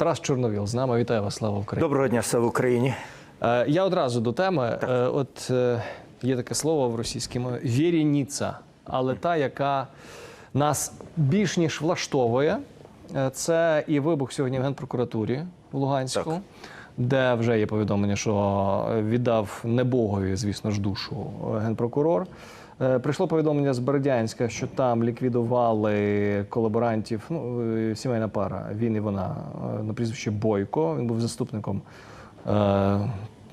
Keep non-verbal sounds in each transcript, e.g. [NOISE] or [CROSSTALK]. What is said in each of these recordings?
Тарас Чорновіл з нами. Вітаю вас, слава Україні. Доброго дня, слава Україні. Е, Я одразу до теми. Е, От е, є таке слово в російській мові вірініця, але та, яка нас більш ніж влаштовує. Це і вибух сьогодні в генпрокуратурі в Луганську, Так. де вже є повідомлення, що віддав небогові, звісно ж, душу генпрокурор. Е, Прийшло повідомлення з Бердянська, що там ліквідували колаборантів. Ну, е, сімейна пара. Він і вона е, на прізвище Бойко. Він був заступником е,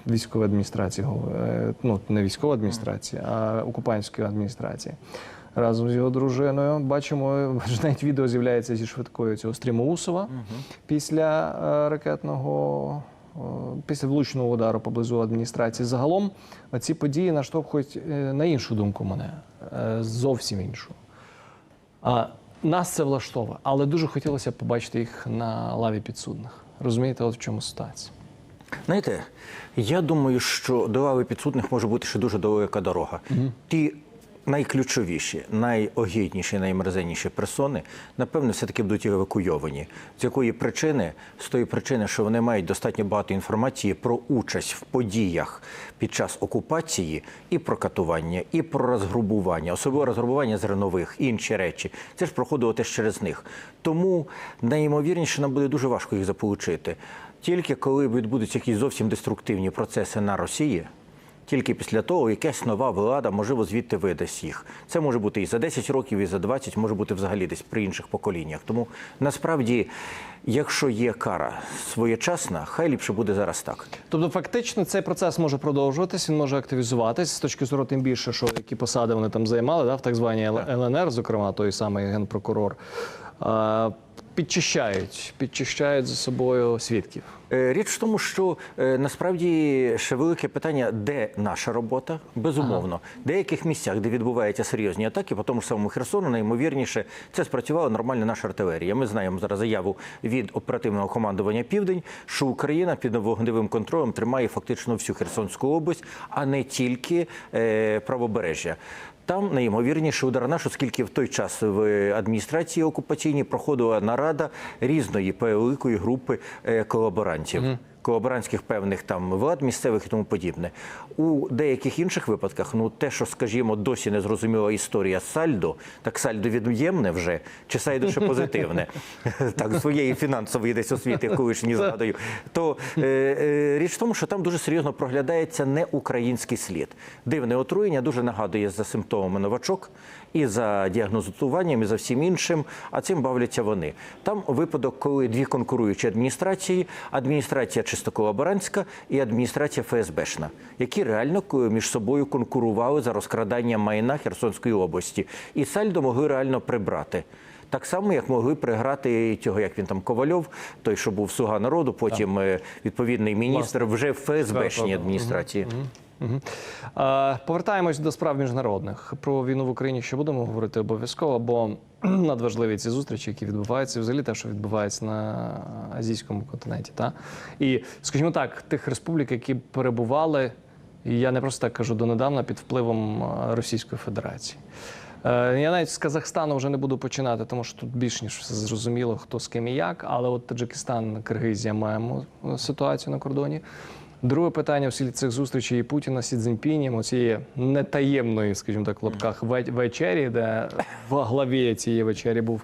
військової адміністрації, е, ну не військової адміністрації, а окупантської адміністрації. Разом з його дружиною бачимо, [LAUGHS] навіть відео з'являється зі швидкою цього Стрімоусова після е, ракетного, після влучного удару поблизу адміністрації. Загалом ці події наштовхують е, на іншу думку мене, е, зовсім іншу. Нас це влаштовує, але дуже хотілося б побачити їх на лаві підсудних. Розумієте, от в чому ситуація. Знаєте, я думаю, що до лави підсудних може бути ще дуже далека дорога. Ті найключовіші, найогідніші, наймерзенніші персони, напевно, все-таки будуть евакуйовані. З якої причини? З тої причини, що вони мають достатньо багато інформації про участь в подіях під час окупації і про катування, і про розгрубування, особливо розгрубування зернових, і інші речі. Це ж проходило теж через них. Тому найімовірніше нам буде дуже важко їх заполучити. Тільки коли відбудуться якісь зовсім деструктивні процеси на Росії, тільки після того якась нова влада, можливо, звідти видасть їх. Це може бути і за 10 років, і за 20, може бути взагалі десь при інших поколіннях. Тому насправді, якщо є кара своєчасна, хай ліпше буде зараз так. Тобто, фактично, цей процес може продовжуватись, він може активізуватись з точки зору тим більше, що які посади вони там займали, да, в так званій ЛНР, зокрема, той самий генпрокурор, підчищають, підчищають за собою свідків. Е, Річ в тому, що е, насправді ще велике питання, де наша робота, безумовно. В деяких місцях, де відбуваються серйозні атаки, по тому ж самому Херсону, наймовірніше, це спрацювала нормальна наша артилерія. Ми знаємо зараз заяву від оперативного командування Південь, що Україна під вогневим контролем тримає фактично всю Херсонську область, а не тільки е, правобережжя. Там найімовірніший удар наш, оскільки в той час в адміністрації окупаційній проходила нарада різної великої групи е, колаборантів. Колаборантських певних там влад місцевих і тому подібне. У деяких інших випадках, ну те, що, скажімо, досі не зрозуміла історія сальдо, так сальдо від'ємне вже, чи сальдо ще позитивне, [LAUGHS] так своєї фінансової десь освіти, колишні згадую. То е, е, річ в тому, що там дуже серйозно проглядається не український слід. Дивне отруєння дуже нагадує за симптомами новачок і за діагнозуванням, і за всім іншим. А цим бавляться вони. Там випадок, коли дві конкуруючі адміністрації: адміністрація чисто колаборантська і адміністрація ФСБшна, які реально між собою конкурували за розкрадання майна Херсонської області, і сальдо могли реально прибрати. Так само, як могли приграти цього, як він там Ковальов, той, що був слуга народу, потім е, відповідний міністр вже в ФСБшній адміністрації. Повертаємось до справ міжнародних. Про війну в Україні ще будемо говорити обов'язково, бо надважливі ці зустрічі, які відбуваються, взагалі те, що відбувається на азійському континенті. Та? І, скажімо так, тих республік, які перебували, я не просто так кажу, донедавна під впливом е, Російської Федерації. Е, Я навіть з Казахстану вже не буду починати, тому що тут більш ніж все зрозуміло, хто з ким і як. Але от Таджикистан, Киргизія маємо е, ситуацію на кордоні. Друге питання всі цих зустрічей і Путіна Сі Цзіньпінем, оцієї нетаємної, скажімо так, в лапках ве- вечері, де в главі цієї вечері був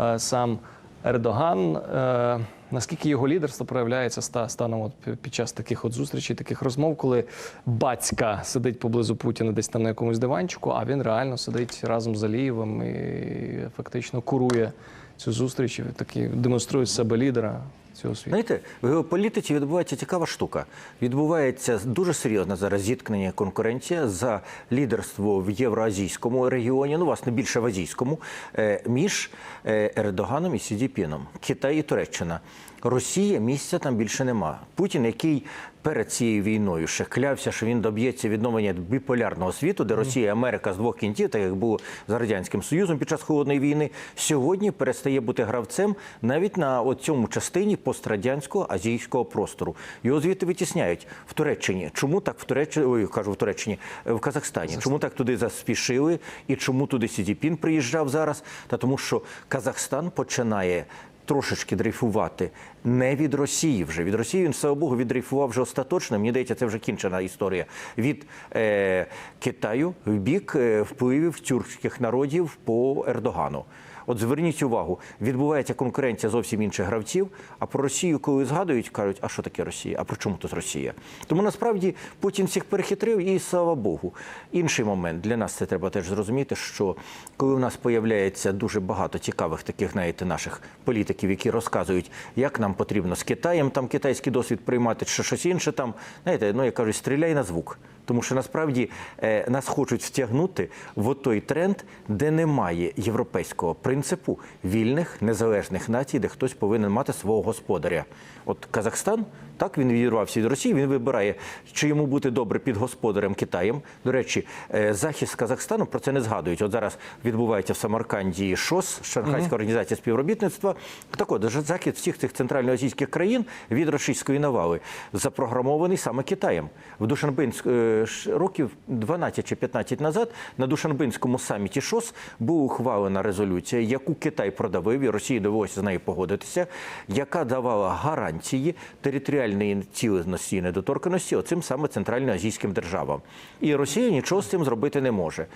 е, сам Ердоган. Е, наскільки його лідерство проявляється ста- станом от під час таких от зустрічей, таких розмов, коли батька сидить поблизу Путіна десь там на якомусь диванчику, а він реально сидить разом з Алієвим і фактично курує цю зустріч, і таки демонструє себе лідера цього світу. Знаєте, в геополітиці відбувається цікава штука. Відбувається дуже серйозне зараз зіткнення конкуренція за лідерство в євроазійському регіоні, ну власне більше в азійському, е, між е, Ердоганом і Сідіпіном, Китай і Туреччина. Росія місця там більше нема. Путін, який перед цією війною ще клявся, що він доб'ється відновлення біполярного світу, де Росія і Америка з двох кінців, так як було з радянським союзом під час холодної війни, сьогодні перестає бути гравцем навіть на цьому частині пострадянського азійського простору. Його звідти витісняють в Туреччині. Чому так в Туреччині? Ой, кажу в Туреччині, в Казахстані? Чому так туди заспішили? І чому туди Сі Цзіньпін приїжджав зараз? Та тому, що Казахстан починає трошечки дрейфувати не від Росії вже. Від Росії він, слава Богу, віддрейфував вже остаточно. Мені здається, це вже кінчена історія. Від е, Китаю в бік е, впливів тюркських народів по Ердогану. От зверніть увагу, відбувається конкуренція зовсім інших гравців. А про Росію, коли згадують, кажуть, а що таке Росія? А при чому тут Росія? Тому насправді Путін всіх перехитрив, і слава Богу. Інший момент для нас це треба теж зрозуміти, що коли у нас появляється дуже багато цікавих таких, знаєте, наших політиків, які розказують, як нам потрібно з Китаєм там китайський досвід приймати, чи щось інше там, знаєте, ну я кажу, стріляй на звук. Тому що насправді е, нас хочуть втягнути в той тренд, де немає європейського принципу вільних незалежних націй, де хтось повинен мати свого господаря. От Казахстан, так він відірвався від Росії. Він вибирає, чи йому бути добре під господарем Китаєм. До речі, е, захист Казахстану про це не згадують. От зараз відбувається в Самарканді ШОС, Шанхайська організація співробітництва. Так от захист всіх цих центральноазійських країн від російської навали запрограмований саме Китаєм. В Душанбинськ е, років 12 чи 15 назад на Душанбинському саміті ШОС була ухвалена резолюція, яку Китай продавив, і Росії довелося з нею погодитися, яка давала гарантії територіальної цілісності і недоторканості оцим саме центральноазійським державам. І Росія нічого з цим зробити не може.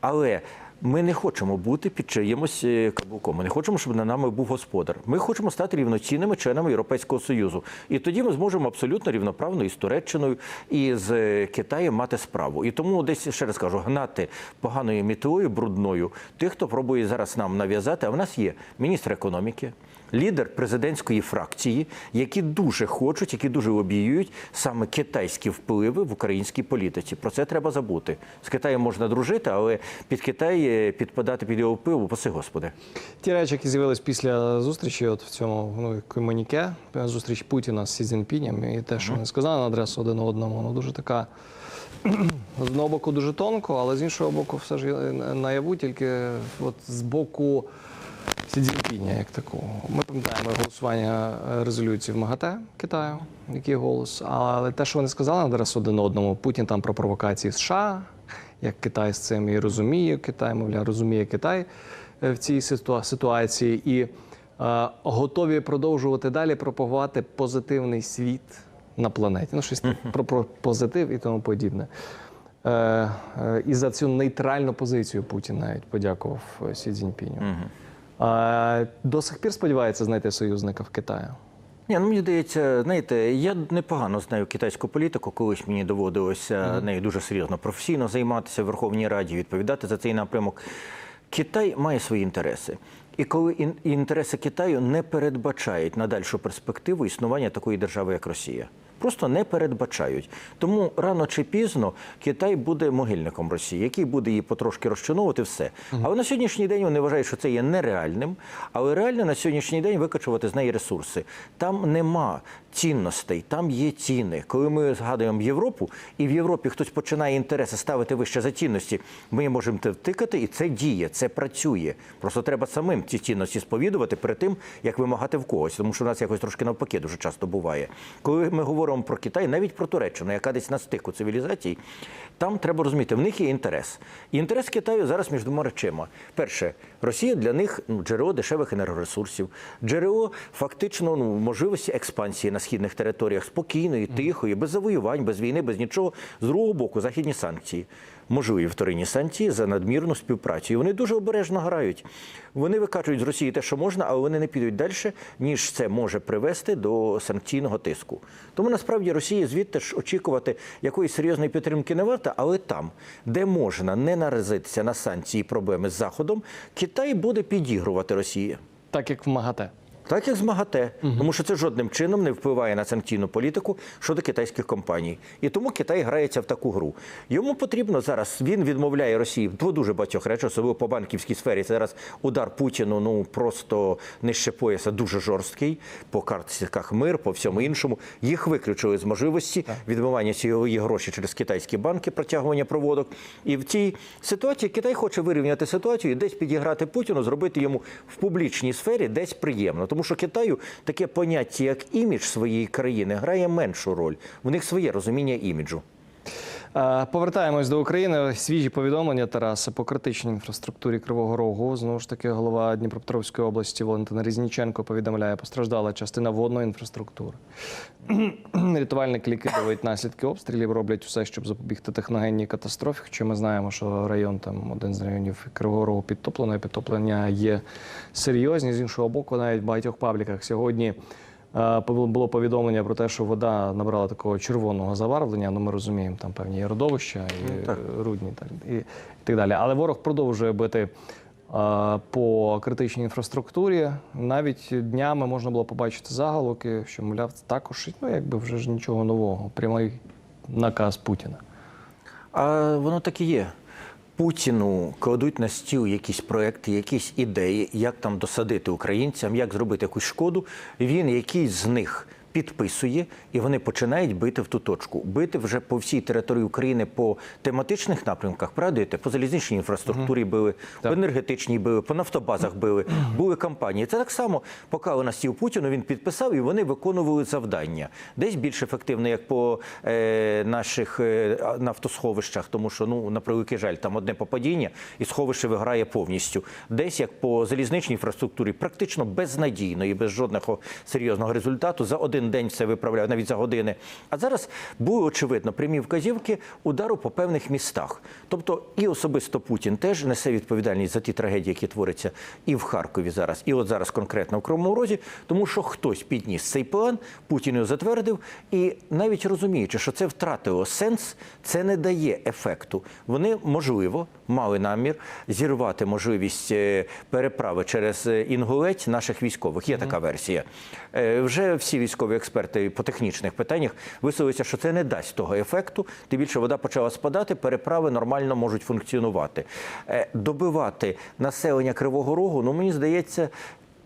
Але ми не хочемо бути під чиїмось е, каблуком. Ми не хочемо, щоб на нами був господар. Ми хочемо стати рівноцінними членами Європейського Союзу. І тоді ми зможемо абсолютно рівноправно і з Туреччиною, і з е, Китаєм мати справу. І тому десь ще раз кажу, гнати поганою мітою, брудною тих, хто пробує зараз нам нав'язати. А в нас є міністр економіки. Лідер президентської фракції, які дуже хочуть, які дуже лобіюють саме китайські впливи в українській політиці. Про це треба забути. З Китаєм можна дружити, але під Китай е, підпадати під його впливу, паси господи. Ті речі, які з'явились після зустрічі, от в цьому ну, комуніке, зустріч Путіна з Сі Цзіньпінем, і те, що вони сказали на адресу один одному, ну дуже така. [CLEARS THROAT] З одного боку дуже тонко, але з іншого боку, все ж є наяву тільки от з боку Сі Цзіньпіня, як такого. Ми пам'ятаємо голосування е, резолюції в МАГАТЕ Китаю, який голос. Але те, що вони сказали на один одному, Путін там про провокації США, як Китай з цим і розуміє Китай, мовляв, розуміє Китай е, в цій ситуації, і е, готові продовжувати далі пропагувати позитивний світ на планеті. Ну, щось про, про позитив і тому подібне. Е, е, і за цю нейтральну позицію Путін навіть подякував е, Сі Цзіньпіню. До сих пір сподівається знайти союзника в Китаї. Ні, ну мені здається, знаєте, я непогано знаю китайську політику. Колись мені доводилося нею дуже серйозно професійно займатися в Верховній Раді, відповідати за цей напрямок. Китай має свої інтереси. І коли інтереси Китаю не передбачають на дальшу перспективу існування такої держави, як Росія. Просто не передбачають. Тому рано чи пізно Китай буде могильником Росії, який буде її потрошки розчиновувати все. Але на сьогоднішній день вони вважають, що це є нереальним. Але реально на сьогоднішній день викачувати з неї ресурси. Там нема цінностей, там є ціни. Коли ми згадуємо Європу, і в Європі хтось починає інтереси ставити вище за цінності, ми можемо втикати, і це діє, це працює. Просто треба самим ці цінності сповідувати перед тим, як вимагати в когось, тому що в нас якось трошки навпаки дуже часто буває. Коли ми говоримо про Китай, навіть про Туреччину, яка десь на стику цивілізацій, там треба розуміти, в них є інтерес. І інтерес Китаю зараз між двома речима. Перше, Росія для них ну, джерело дешевих енергоресурсів, джерело фактично ну, можливості експансії на східних територіях спокійної, тихої, без завоювань, без війни, без нічого. З другого боку, західні санкції. Можливі вторинні санкції за надмірну співпрацю. І вони дуже обережно грають. Вони викачують з Росії те, що можна, але вони не підуть далі, ніж це може привести до санкційного тиску. Тому насправді Росії звідти ж очікувати якоїсь серйозної підтримки не варто, але там, де можна не наразитися на санкції і проблеми з Заходом, Китай буде підігрувати Росії. Так як в. Так як з МАГАТЕ, тому що це жодним чином не впливає на санкційну політику щодо китайських компаній. І тому Китай грається в таку гру. Йому потрібно зараз, він відмовляє Росії в дуже багатьох речах, особливо по банківській сфері. Це зараз удар Путіну ну просто нижче пояса дуже жорсткий, по карточках мир, по всьому іншому. Їх виключили з можливості відмивання цієї гроші через китайські банки, протягування проводок. І в цій ситуації Китай хоче вирівняти ситуацію і десь підіграти Путіну, зробити йому в публічній сфері десь приємно. Тому що Китаю таке поняття, як імідж своєї країни, грає меншу роль. У них своє розуміння іміджу. Е, Повертаємось до України. Свіжі повідомлення Тараса по критичній інфраструктурі Кривого Рогу. Знову ж таки, голова Дніпропетровської області Валентина Різніченко повідомляє, постраждала частина водної інфраструктури. [CLEARS THROAT] Рятувальники ліквідують наслідки обстрілів, роблять все, щоб запобігти техногенній катастрофі. Хоча ми знаємо, що район там один з районів Кривого Рогу підтоплено, і підтоплення є серйозні. З іншого боку, навіть в багатьох пабліках сьогодні. Е, Було повідомлення про те, що вода набрала такого червоного забарвлення. Ну ми розуміємо, там певні є родовища і Ну, так. рудні так, і, і так далі. Але ворог продовжує бити е, по критичній інфраструктурі. Навіть днями можна було побачити заголовки, що мовляв, також ну якби вже ж нічого нового. Прямий наказ Путіна. А воно так і є. Путіну кладуть на стіл якісь проекти, якісь ідеї, як там досадити українцям, як зробити якусь шкоду. Він якийсь з них підписує, і вони починають бити в ту точку. Бити вже по всій території України по тематичних напрямках, пригадуєте, по залізничній інфраструктурі били, по енергетичній били, по нафтобазах били, були кампанії. Це так само поклали на стіл Путіну, він підписав і вони виконували завдання. Десь більш ефективно, як по е, наших е, нафтосховищах, тому що ну на превеликий жаль, там одне попадіння, і сховище виграє повністю. Десь як по залізничній інфраструктурі, практично безнадійно і без жодного серйозного результату. За один день все виправляв, навіть за години. А зараз були очевидно прямі вказівки удару по певних містах. Тобто, і особисто Путін теж несе відповідальність за ті трагедії, які творяться і в Харкові зараз, і от зараз конкретно в Кривому Розі, тому що хтось підніс цей план, Путін його затвердив, і навіть розуміючи, що це втратило сенс, це не дає ефекту. Вони можливо мали намір зірвати можливість е, переправи через е, Інгулець наших військових. Є така версія. Е, Вже всі військові експерти по технічних питаннях висловилися, що це не дасть того ефекту. Тим більше вода почала спадати, переправи нормально можуть функціонувати. Е, Добивати населення Кривого Рогу, ну мені здається.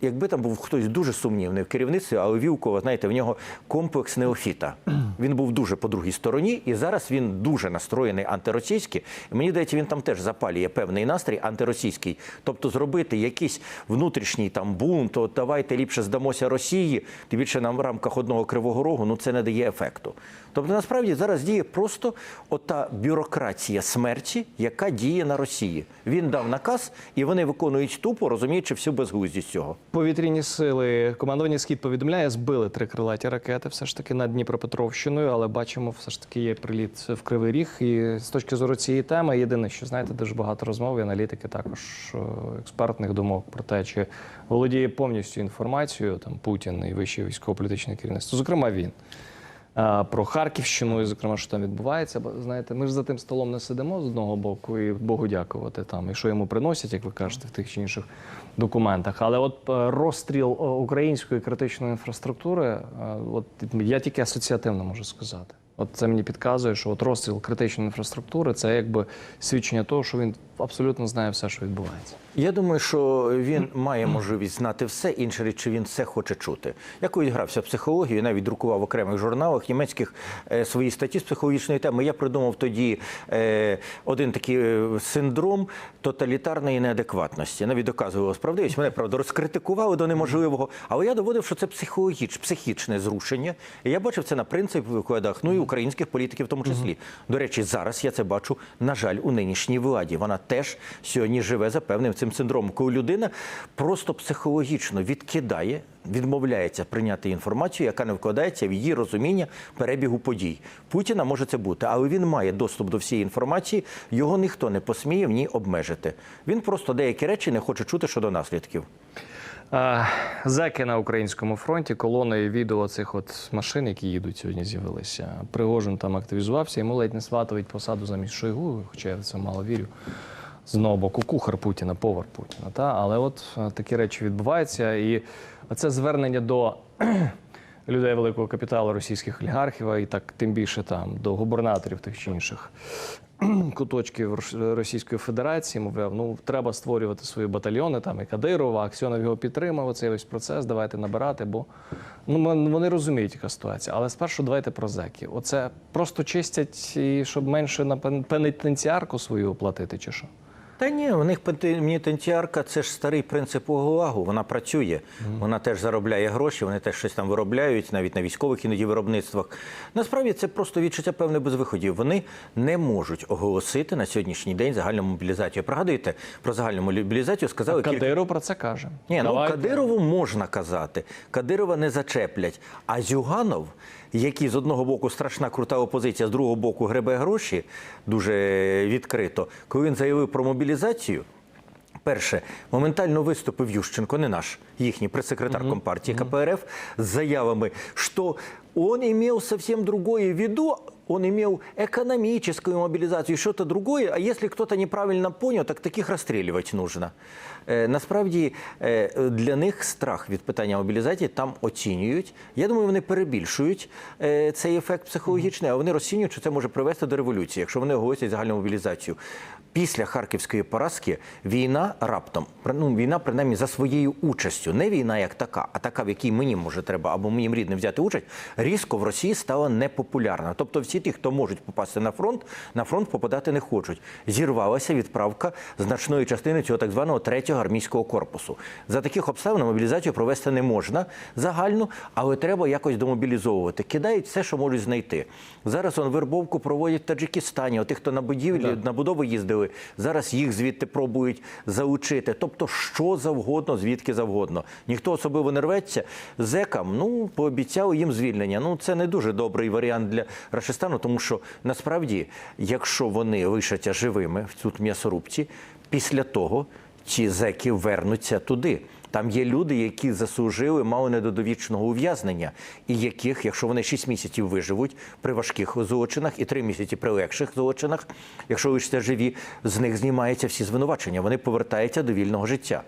Якби там був хтось дуже сумнівний в керівництві, але Вілкова, знаєте, в нього комплекс неофіта. Він був дуже по другій стороні, і зараз він дуже настроєний антиросійськи. І Мені здається, він там теж запалює певний настрій антиросійський. Тобто зробити якийсь внутрішній там бунт, от давайте ліпше здамося Росії, тим більше нам в рамках одного кривого рогу, ну це не дає ефекту. Тобто, насправді зараз діє просто ота бюрократія смерті, яка діє на Росії. Він дав наказ, і вони виконують тупо, розуміючи всю безглуздість цього. Повітряні сили командування Схід повідомляє, збили три крилаті ракети все ж таки над Дніпропетровщиною, але бачимо, все ж таки є приліт в Кривий Ріг. І з точки зору цієї теми, єдине, що знаєте, дуже багато розмов і аналітики, також е, експертних думок про те, чи володіє повністю інформацією там Путін і вище військово-політичне керівництво, зокрема він. А, Про Харківщину, і зокрема, що там відбувається. Бо знаєте, ми ж за тим столом не сидимо з одного боку, і Богу дякувати там, і що йому приносять, як ви кажете, в тих чи інших документах. Але от е, розстріл е, української критичної інфраструктури, е, от я тільки асоціативно можу сказати. От це мені підказує, що от розстріл критичної інфраструктури це якби свідчення того, що він абсолютно знає все, що відбувається. Я думаю, що він має можливість знати все, інше річ, що він все хоче чути. Я колись грався в психологію, навіть друкував в окремих журналах німецьких е, свої статті з психологічної теми. Я придумав тоді е, один такий е, синдром тоталітарної неадекватності. Навіть доказував справдивість. Мене правда розкритикували до неможливого, але я доводив, що це психологіч, психічне зрушення. І я бачив це на принципі викладах, ну і українських політиків в тому числі. До речі, зараз я це бачу, на жаль, у нинішній владі. Вона теж сьогодні живе за певним цим синдромом, коли людина просто психологічно відкидає, відмовляється прийняти інформацію, яка не вкладається в її розуміння перебігу подій. Путіна може це бути, але він має доступ до всієї інформації, його ніхто не посміє в ній обмежити. Він просто деякі речі не хоче чути щодо наслідків. Зеки на українському фронті, колони відео цих от машин, які їдуть сьогодні, з'явилися. Пригожин там активізувався, йому ледь не сватують посаду замість Шойгу, хоча я в це мало вірю. З одного боку, кухар Путіна, повар Путіна. Та? Але от е, такі речі відбуваються. І це звернення до [CLEARS THROAT] людей великого капіталу російських олігархів, і так тим більше там до губернаторів тих чи інших [CLEARS THROAT] куточків Російської Федерації, мовляв, ну треба створювати свої батальйони. Там і Кадирова, Аксьонов його підтримав. Цей весь процес. Давайте набирати, бо ну вони розуміють, яка ситуація. Але спершу давайте про зеків. Оце просто чистять, і щоб менше на пен- пенітенціарку свою оплатити, чи що? Та ні, у них пенітенціарка це ж старий принцип ГУЛАГу, Вона працює, вона теж заробляє гроші, вони теж щось там виробляють, навіть на військових іноді виробництвах. Насправді це просто відчуття певне безвиходів. Вони не можуть оголосити на сьогоднішній день загальну мобілізацію. Пригадуєте, про загальну мобілізацію сказали кілька Кадиров про це каже. ні, ну Кадирову можна казати. Кадирова не зачеплять. А Зюганов, який з одного боку страшна крута опозиція, з другого боку гребе гроші дуже відкрито, коли він заявив про мобілізацію. Перше, моментально виступив Ющенко, не наш, їхній прес-секретар Компартії КПРФ, з заявами, що он имел совсем другое в виду, он имел экономическую мобилизацию, что-то другое, а если кто-то неправильно понял, так таких розстрілювати нужно. Е, насправді е, для них страх від питання мобілізації там оцінюють. Я думаю, вони перебільшують е, цей ефект психологічний, а вони розцінюють, що це може привести до революції, якщо вони оголосять загальну мобілізацію. Після харківської поразки війна раптом, ну війна принаймні за своєю участю, не війна як така, а така, в якій мені може треба або моїм рідним взяти участь, різко в Росії стала непопулярна. Тобто, всі ті, хто можуть попасти на фронт, на фронт попадати не хочуть. Зірвалася відправка значної частини цього так званого третього армійського корпусу. За таких обставин мобілізацію провести не можна загальну, але треба якось домобілізовувати. Кидають все, що можуть знайти. Зараз он вербовку проводять в Таджикистані. Отих, хто на будівлі на будови їздили, зараз їх звідти пробують залучити. Тобто, що завгодно, звідки завгодно. Ніхто особливо не рветься. Зекам ну пообіцяли їм звільнення. Ну це не дуже добрий варіант для Рашистану, тому що насправді, якщо вони лишаться живими в тут м'ясорубці, після того ці зеки вернуться туди. Там є люди, які заслужили мало не до довічного ув'язнення, і яких, якщо вони 6 місяців виживуть при важких злочинах і 3 місяці при легших злочинах, якщо лишаться живі, з них знімаються всі звинувачення. Вони повертаються до вільного життя.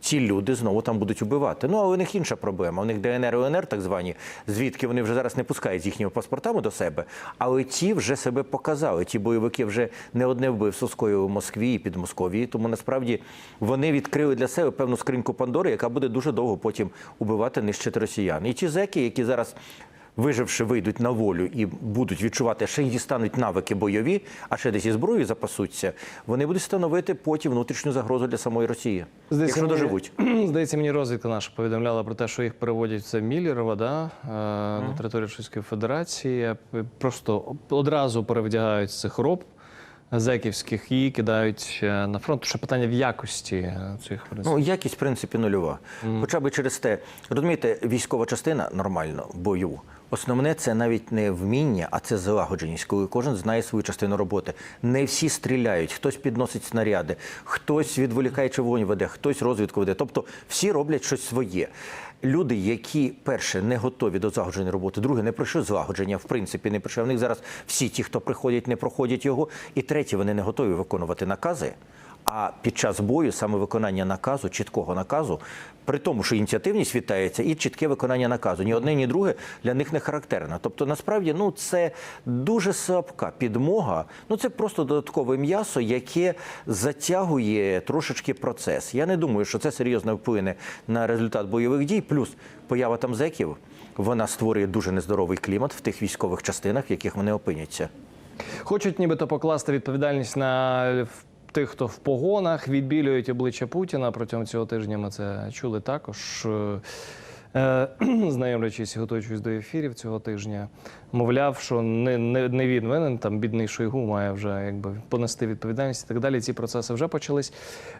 Ці люди знову там будуть убивати. Ну, але у них інша проблема. У них ДНР і ЛНР, так звані, звідки вони вже зараз не пускають з їхніми паспортами до себе. Але ті вже себе показали. Ті бойовики вже не одне вбивство скоїли в Москві і під Московії. Тому насправді вони відкрили для себе певну скриньку Пандори, яка буде дуже довго потім убивати, нищити росіян. І ті зеки, які зараз. Виживши, вийдуть на волю і будуть відчувати, ще й дістануть навики бойові, а ще десь і зброю запасуться. Вони будуть становити потім внутрішню загрозу для самої Росії, якщо мені- доживуть. [CLEARS THROAT] Здається, мені розвідка наша повідомляла про те, що їх переводять в це Міллєрово, да, е, на територію Російської Федерації. Просто одразу перевдягають цих роб зеківських і кидають е, на фронт. Ще питання в якості е, цих Ну, якість, в принципі, нульова. Хоча б через те, розумієте, військова частина нормально бою. Основне це навіть не вміння, а це злагодженість, коли кожен знає свою частину роботи. Не всі стріляють, хтось підносить снаряди, хтось відволікаючи вогонь веде, хтось розвідку веде. Тобто всі роблять щось своє. Люди, які перше не готові до злагодженої роботи, друге не пройшли злагодження, в принципі, не пройшли. В них зараз всі ті, хто приходять, не проходять його. І третє, вони не готові виконувати накази. А під час бою саме виконання наказу, чіткого наказу, при тому, що ініціативність вітається, і чітке виконання наказу. Ні одне, ні друге для них не характерно. Тобто, насправді, ну це дуже слабка підмога. Ну це просто додаткове м'ясо, яке затягує трошечки процес. Я не думаю, що це серйозно вплине на результат бойових дій. Плюс поява там зеків, вона створює дуже нездоровий клімат в тих військових частинах, в яких вони опиняться. Хочуть нібито покласти відповідальність на тих, хто в погонах, відбілюють обличчя Путіна. Протягом цього тижня ми це чули також. Е, е, [CLEARS THROAT] Знайомлячись і готуючись до ефірів цього тижня, мовляв, що не, не, не він винен, там бідний Шойгу має вже якби понести відповідальність і так далі. Ці процеси вже почались.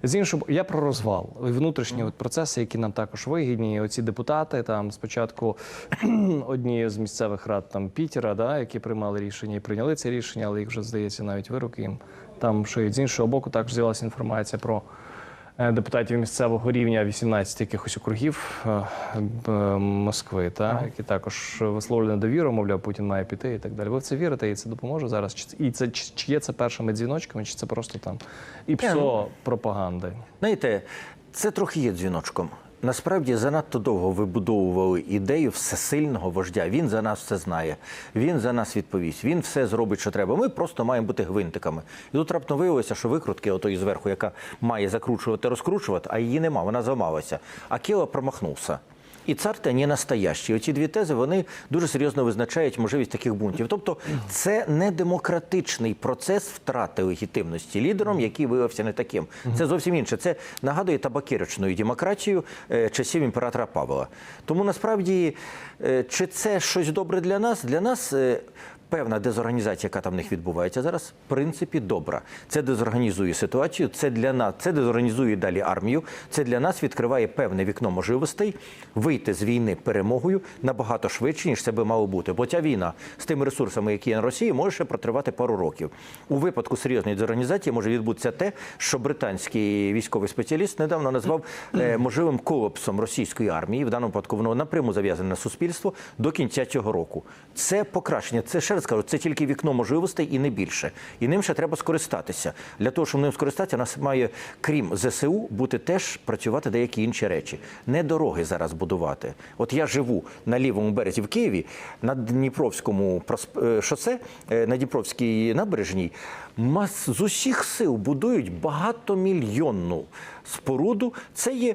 З іншого, я про розвал і внутрішні от процеси, які нам також вигідні. Оці депутати там спочатку [CLEARS THROAT] одні з місцевих рад там Пітера, да, які приймали рішення і прийняли це рішення, але їх вже здається навіть вироки їм там шиють. З іншого боку, також з'явилася інформація про е, депутатів місцевого рівня 18 якихось округів е, Москви, та, які також висловлювали недовіру, мовляв, Путін має піти і так далі. Ви в це вірите, і це допоможе зараз? Чи це- і це чи, чи є це першими дзвіночками, чи це просто там і псо пропаганди? Знаєте, це трохи є дзвіночком. Насправді занадто довго вибудовували ідею всесильного вождя. Він за нас все знає, він за нас відповість, він все зробить, що треба. Ми просто маємо бути гвинтиками. І тут раптом виявилося, що викрутки отої зверху, яка має закручувати, розкручувати, а її нема, вона замалася. А Кіла промахнувся. І цар та не настоящий. Оці дві тези вони дуже серйозно визначають можливість таких бунтів. Тобто, це не демократичний процес втрати легітимності лідером, який виявився не таким. Це зовсім інше. Це нагадує табакерочну демократію е, часів імператора Павла. Тому насправді, е, чи це щось добре для нас? Для нас. Певна дезорганізація, яка там в них відбувається зараз, в принципі, добра. Це дезорганізує ситуацію. Це для нас, це дезорганізує далі армію. Це для нас відкриває певне вікно можливостей вийти з війни перемогою набагато швидше, ніж це би мало бути. Бо ця війна з тими ресурсами, які є на Росії, може ще протривати пару років. У випадку серйозної дезорганізації може відбутися те, що британський військовий спеціаліст недавно назвав е, можливим колапсом російської армії. В даному випадку воно напряму зав'язане на суспільство до кінця цього року. Це покращення. Це ще раз кажу, це тільки вікно можливостей і не більше. І ним ще треба скористатися. Для того, щоб ним скористатися, нас має, крім ЗСУ, бути теж працювати деякі інші речі. Не дороги зараз будувати. От я живу на лівому березі в Києві, на Дніпровському е, шосе, е, на Дніпровській набережній. Мас з усіх сил будують багатомільйонну споруду. Це є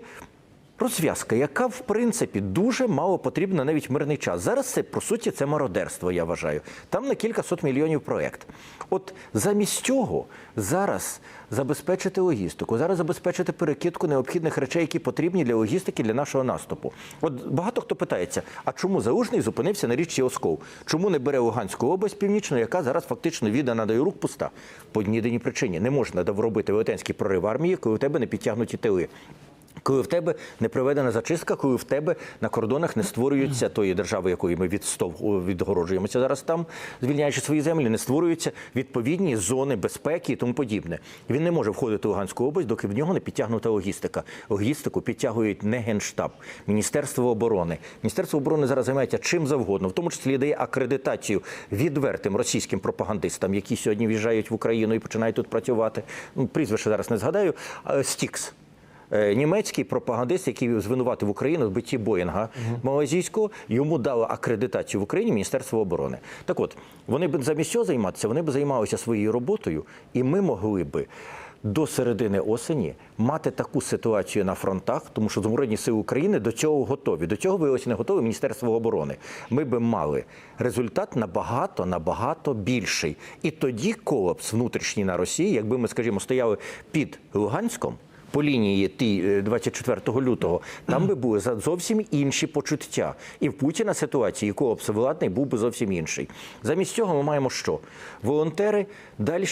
Розв'язка, яка в принципі дуже мало потрібна навіть мирний час. Зараз це по суті це мародерство, я вважаю. Там на кілька сот мільйонів проект. От замість цього зараз забезпечити логістику, зараз забезпечити перекидку необхідних речей, які потрібні для логістики для нашого наступу. От багато хто питається: а чому Залужний зупинився на річці Осков? Чому не бере Луганську область північну, яка зараз фактично віддана до рук пуста? По одній причині не можна робити велетенський прорив армії, коли у тебе не підтягнуті тили. Коли в тебе не проведена зачистка, коли в тебе на кордонах не створюються тої держави, якої ми відстов... відгороджуємося зараз там, звільняючи свої землі, не створюються відповідні зони безпеки і тому подібне. Він не може входити в Луганську область, доки в нього не підтягнута логістика. Логістику підтягують не генштаб, міністерство оборони. Міністерство оборони зараз займається чим завгодно, в тому числі дає акредитацію відвертим російським пропагандистам, які сьогодні в'їжджають в Україну і починають тут працювати. Ну, прізвище зараз не згадаю. Стікс. Е, Німецький пропагандист, який звинуватив Україну в битті Боїнга малазійського, йому дало акредитацію в Україні Міністерство оборони. Так от, вони б замість цього займатися, вони б займалися своєю роботою, і ми могли би. До середини осені мати таку ситуацію на фронтах, тому що Збройні сили України до цього готові. До цього виявилося не готове Міністерство оборони. Ми би мали результат набагато набагато більший. І тоді колапс внутрішній на Росії, якби ми, скажімо, стояли під Луганськом по лінії ті е, 24 лютого, там би були зовсім інші почуття. І в Путіна ситуації колапс владний був би зовсім інший. Замість цього ми маємо що? Волонтери далі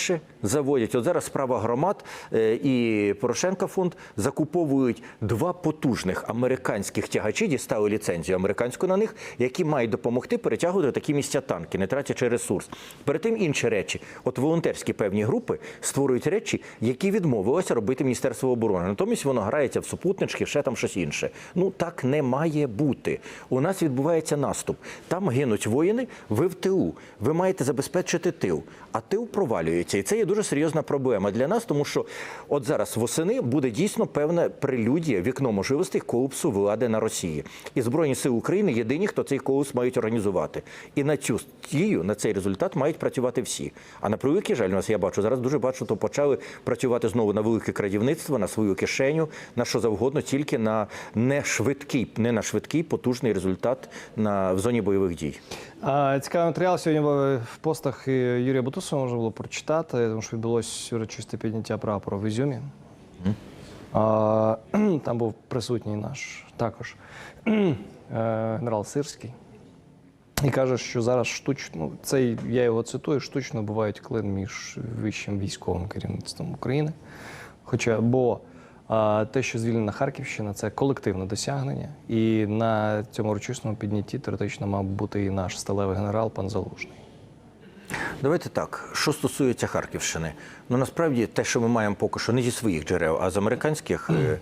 заводять. От зараз справа громад е, і Порошенка фонд закуповують два потужних американських тягачі, дістали ліцензію американську на них, які мають допомогти перетягувати такі місця танки, не тратячи ресурс. Перед тим інші речі. От волонтерські певні групи створюють речі, які відмовилося робити Міністерство оборони. Натомість воно грається в супутнички, ще там щось інше. Ну так не має бути. У нас відбувається наступ. Там гинуть воїни, ви в тилу. Ви маєте забезпечити тил, а тил провалюється. І це є дуже серйозна проблема для нас, тому що от зараз восени буде дійсно певна прелюдія, вікно можливостей колапсу влади на Росії. І Збройні сили України єдині, хто цей колапс мають організувати. І на цю дію, на цей результат мають працювати всі. А на превеликий жаль, у нас я бачу зараз дуже бачу, то почали працювати знову на велике крадівництво, на свою кишеню, на що завгодно, тільки на не швидкий, не на швидкий потужний результат на в зоні бойових дій. А, Цікавий матеріал сьогодні в постах е, Юрія Бутусова можна було прочитати, тому що відбулося урочисте підняття прапора в Ізюмі. А, [CLEARS THROAT] Там був присутній наш також [CLEARS THROAT] е, генерал Сирський. І каже, що зараз штучно, ну, це я його цитую, штучно бувають клин між вищим військовим керівництвом України. Хоча, бо те, що звільнена Харківщина, це колективне досягнення. І на цьому урочисному піднятті теоретично мав бути і наш сталевий генерал пан Залужний. Давайте так. Що стосується Харківщини, ну насправді те, що ми маємо поки що не зі своїх джерел, а з американських, е,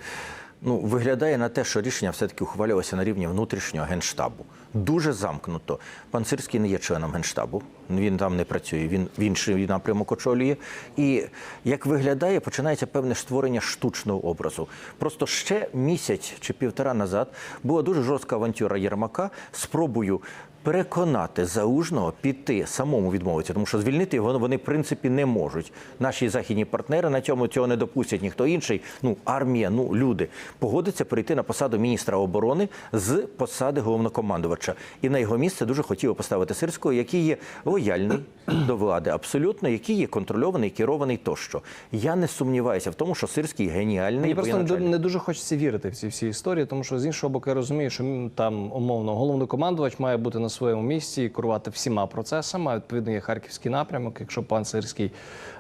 ну виглядає на те, що рішення все-таки ухвалювалося на рівні внутрішнього генштабу. дуже замкнуто. Пан Сирський не є членом генштабу. Він там не працює. Він в інший напрямок очолює. І як виглядає, починається певне створення штучного образу. Просто ще місяць чи півтора назад була дуже жорстка авантюра Єрмака з спробою переконати заужного піти самому відмовитися, тому що звільнити його вони в принципі не можуть. Наші західні партнери на цьому цього не допустять ніхто інший. Ну армія, ну люди погодиться перейти на посаду міністра оборони з посади головнокомандувача. І на його місце дуже хотіли поставити Сирського, який є лояльний до влади, абсолютно, який є контрольований, керований тощо. Я не сумніваюся в тому, що Сирський геніальний. Мені просто не, дуже хочеться вірити в ці всі історії, тому що з іншого боку я розумію, що там умовно головнокомандувач має бути на своєму місці і керувати всіма процесами. Відповідно, є харківський напрямок. Якщо пан Сирський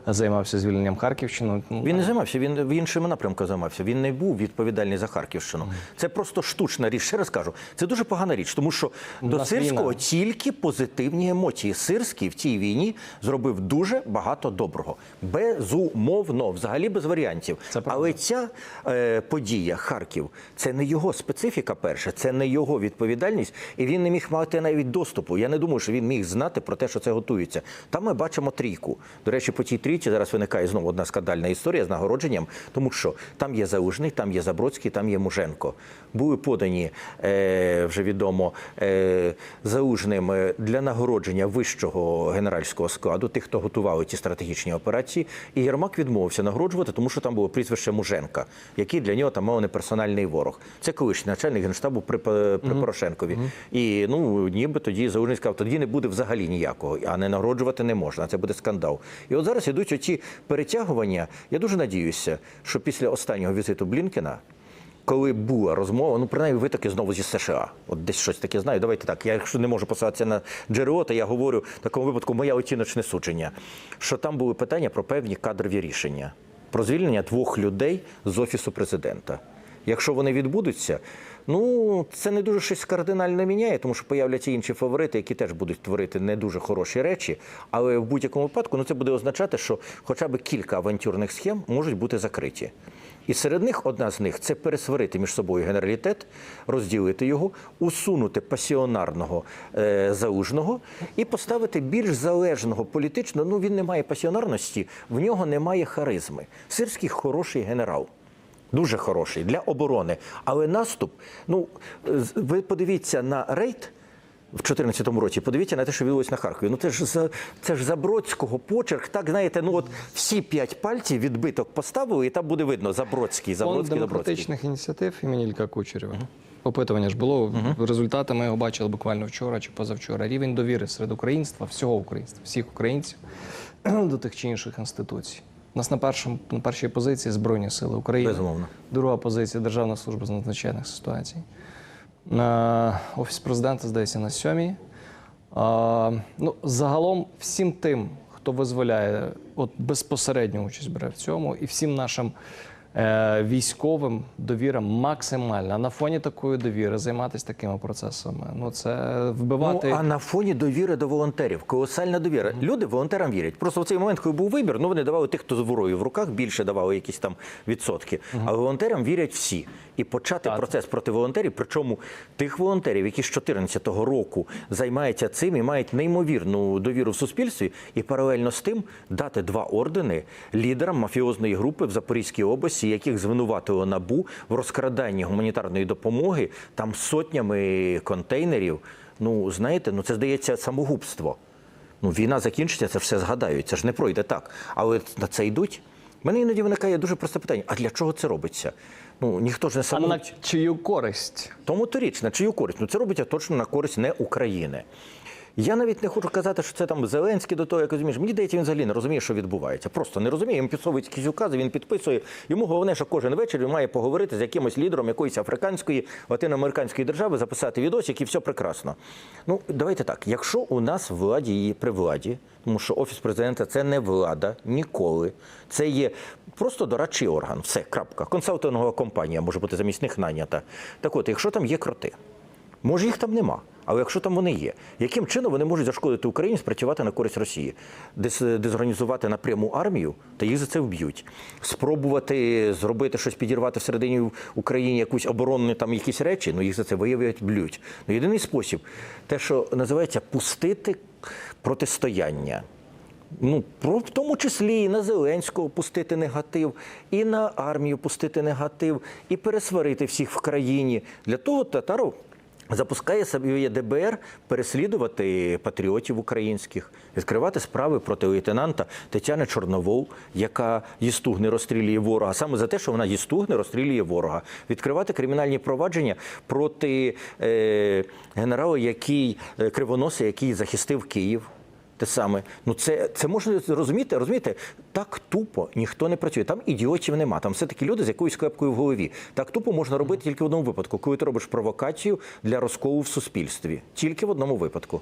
займався звільненням Харківщини, ну, Він не займався, він в іншому напрямку займався. Він не був відповідальний за Харківщину. Це просто штучна річ. Ще раз кажу, це дуже погана річ, тому що до Сирського тільки позитивні емоції. Сирський в цій війні зробив дуже багато доброго. Безумовно, взагалі без варіантів. Але ця е, подія, Харків, це не його специфіка перша, це не його відповідальність, і він не міг мати навіть доступу. Я не думаю, що він міг знати про те, що це готується. Там ми бачимо трійку. До речі, по тій трійці зараз виникає знову одна скандальна історія з нагородженням, тому що там є Заужний, там є Забродський, там є Муженко. Були подані е, вже відомо е, Заужним е, для нагородження вищого генеральського складу, тих, хто готували ті стратегічні операції. І Єрмак відмовився нагороджувати, тому що там було прізвище Муженка, який для нього там мав не персональний ворог. Це колишній начальник генштабу при, при Порошенкові. І ну ніби тоді Заужний сказав, тоді не буде взагалі ніякого, а не нагороджувати не можна. Це буде скандал. І от зараз ідуть оці перетягування. Я дуже надіюся, що після останнього візиту Блінкена. Коли була розмова, ну принаймні ви таки знову зі США. От десь щось таке знаю. Давайте так. Я якщо не можу посилатися на джерело, то я говорю в такому випадку моє оціночне судження, що там були питання про певні кадрові рішення, про звільнення двох людей з офісу президента. Якщо вони відбудуться, ну це не дуже щось кардинально міняє, тому що появляться інші фаворити, які теж будуть творити не дуже хороші речі. Але в будь-якому випадку ну, це буде означати, що хоча б кілька авантюрних схем можуть бути закриті. І серед них одна з них це пересварити між собою генералітет, розділити його, усунути пасіонарного е, заужного і поставити більш залежного політично. Ну він не має пасіонарності, в нього немає харизми. Сирський хороший генерал. Дуже хороший для оборони. Але наступ, ну ви подивіться на рейд. В 2014 році подивіться на те, що відбулося на Харкові. Ну це ж за це ж Забродського почерк. Так знаєте, ну от всі п'ять пальців відбиток поставили, і там буде видно Забродський, Забродський, Забродський. демократичних ініціатив імені Ілька Кучерєва. Опитування ж було. Результати ми його бачили буквально вчора чи позавчора. Рівень довіри серед українства, всього українства, всіх українців [CLEARS THROAT] до тих чи інших інституцій. У нас на першому на першій позиції Збройні Сили України. Безумовно. Друга позиція Державна служба з надзвичайних ситуацій. На Офіс президента, здається, на сьомій. А, ну, загалом всім тим, хто визволяє, от безпосередню участь бере в цьому, і всім нашим е, військовим довіра максимальна. А на фоні такої довіри займатися такими процесами. Ну це вбивати. Ну, а на фоні довіри до волонтерів, колосальна довіра. Люди волонтерам вірять. Просто в цей момент, коли був вибір, ну вони давали тих, хто з зброєю в руках, більше давали якісь там відсотки. А волонтерам вірять всі. І почати процес проти волонтерів, причому тих волонтерів, які з 2014 року займаються цим і мають неймовірну довіру в суспільстві, і паралельно з тим дати два ордени лідерам мафіозної групи в Запорізькій області, яких звинуватило набу в розкраданні гуманітарної допомоги там сотнями контейнерів. Ну знаєте, ну це здається самогубство. Ну, війна закінчиться, це все згадають. Це ж не пройде так. Але на це йдуть. У мене іноді виникає дуже просте питання: а для чого це робиться? Ну ніхто ж не а само... на чию користь? Тому то річ, на чию користь? Ну це робиться точно на користь не України. Я навіть не хочу казати, що це там Зеленський до того, як розумієш. Мені здається, він взагалі не розуміє, що відбувається. Просто не розуміє. Йому підсовують якісь укази, він підписує. Йому головне, що кожен вечір він має поговорити з якимось лідером якоїсь африканської, латиноамериканської держави, записати відосик і все прекрасно. Ну, давайте так. Якщо у нас владі і при владі, тому що офіс президента це не влада ніколи. Це є просто дорадчий орган. Все, крапка. Консалтингова компанія може бути замість них нанята. Так от, якщо там є кроти. Може, їх там нема. Але якщо там вони є, яким чином вони можуть зашкодити Україні, спрацювати на користь Росії, дезорганізувати напряму армію, та їх за це вб'ють. Спробувати зробити щось підірвати всередині в Україні якусь оборонну там якісь речі, ну їх за це виявлять, блють. Ну єдиний спосіб, те, що називається пустити протистояння. Ну, про в тому числі і на Зеленського пустити негатив, і на армію пустити негатив, і пересварити всіх в країні. Для того Татаров запускає собі ДБР переслідувати патріотів українських, відкривати справи проти лейтенанта Тетяни Чорновол, яка їстугне розстрілює ворога, саме за те, що вона їстугне розстрілює ворога, відкривати кримінальні провадження проти е, генерала, який кривоноси, кривоноса, який захистив Київ. Те саме, ну це, це можна зрозуміти, розумієте, так тупо ніхто не працює. Там ідіотів нема. Там все таки люди з якоюсь клепкою в голові. Так тупо можна робити тільки в одному випадку, коли ти робиш провокацію для розколу в суспільстві. Тільки в одному випадку.